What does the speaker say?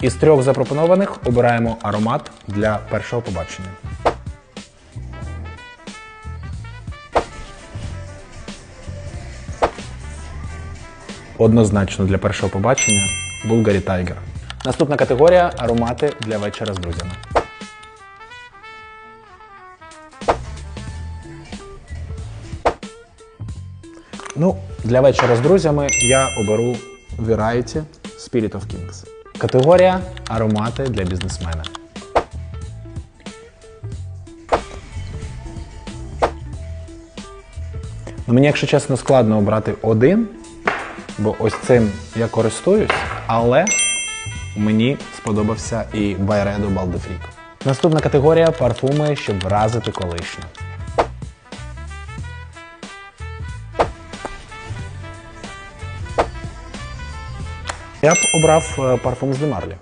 Із трьох запропонованих обираємо аромат для першого побачення. Однозначно для першого побачення Bulgari Tiger. Наступна категорія аромати для вечора з друзями. Ну, для вечора з друзями я оберу Variety Spirit of Kings. Категорія аромати для бізнесмена. Ну, мені, якщо чесно, складно обрати один, бо ось цим я користуюсь, але мені сподобався і Byredo Baldefrico. Наступна категорія парфуми, щоб вразити колишню. Я б обрав е, парфум з Демарлі.